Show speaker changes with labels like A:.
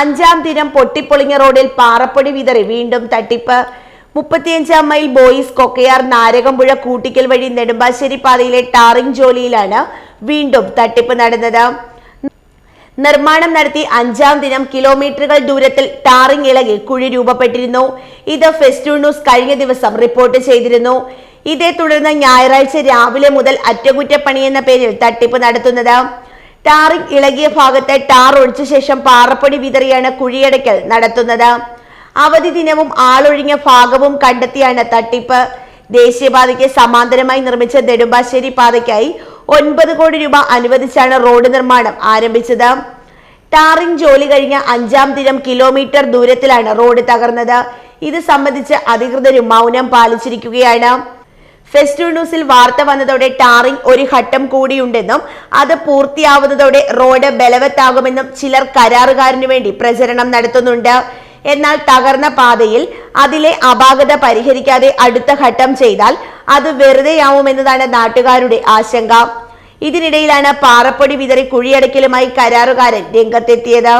A: അഞ്ചാം ദിനം പൊട്ടിപ്പൊളിഞ്ഞ റോഡിൽ പാറപ്പൊടി വിതറി. വീണ്ടും തട്ടിപ്പ്. മുപ്പത്തിയഞ്ചാം മൈൽ ബോയ്സ് കൊക്കയാർ നാരകമ്പുഴ കൂട്ടിക്കൽ വഴി നെടുമ്പാശ്ശേരി പാതയിലെ ടാറിംഗ് ജോലിയിലാണ് വീണ്ടും തട്ടിപ്പ് നടന്നത്. നിർമ്മാണം നടത്തി അഞ്ചാം ദിനം കിലോമീറ്ററുകൾ ദൂരത്തിൽ ടാറിംഗ് ഇളകി കുഴി രൂപപ്പെട്ടിരുന്നു. ഇത് ഫെസ്റ്റൂൺ ന്യൂസ് കഴിഞ്ഞ ദിവസം റിപ്പോർട്ട് ചെയ്തിരുന്നു. ഇതേ തുടർന്ന് ഞായറാഴ്ച രാവിലെ മുതൽ അറ്റകുറ്റപ്പണി എന്ന പേരിൽ തട്ടിപ്പ് നടത്തുന്നത്. ടാറിംഗ് ഇളകിയ ഭാഗത്ത് ടാർ ഒഴിച്ച ശേഷം പാറപ്പൊടി വിതറിയാണ് കുഴിയടയ്ക്കൽ നടത്തുന്നത്. അവധി ദിനവും ആളൊഴിഞ്ഞ ഭാഗവും കണ്ടെത്തിയാണ് തട്ടിപ്പ്. ദേശീയപാതയ്ക്ക് സമാന്തരമായി നിർമ്മിച്ച നെടുമ്പാശ്ശേരി പാതയ്ക്കായി ഒൻപത് കോടി രൂപ അനുവദിച്ചാണ് റോഡ് നിർമ്മാണം ആരംഭിച്ചത്. ടാറിംഗ് ജോലി കഴിഞ്ഞ അഞ്ചാം ദിനം കിലോമീറ്റർ ദൂരത്തിലാണ് റോഡ് തകർന്നത്. ഇത് സംബന്ധിച്ച് അധികൃതരും മൗനം പാലിച്ചിരിക്കുകയാണ്. ഫെസ്റ്റു ന്യൂസിൽ വാർത്ത വന്നതോടെ ടാറിംഗ് ഒരു ഘട്ടം കൂടിയുണ്ടെന്നും അത് പൂർത്തിയാവുന്നതോടെ റോഡ് ബലവത്താകുമെന്നും ചിലർ കരാറുകാരനു വേണ്ടി പ്രചരണം നടത്തുന്നുണ്ട്. എന്നാൽ തകർന്ന പാതയിൽ അതിലെ അപാകത പരിഹരിക്കാതെ അടുത്ത ഘട്ടം ചെയ്താൽ അത് വെറുതെയാവുമെന്നതാണ് നാട്ടുകാരുടെ ആശങ്ക. ഇതിനിടയിലാണ് പാറപ്പൊടി വിതറി കുഴിയടക്കലുമായി കരാറുകാരൻ രംഗത്തെത്തിയത്.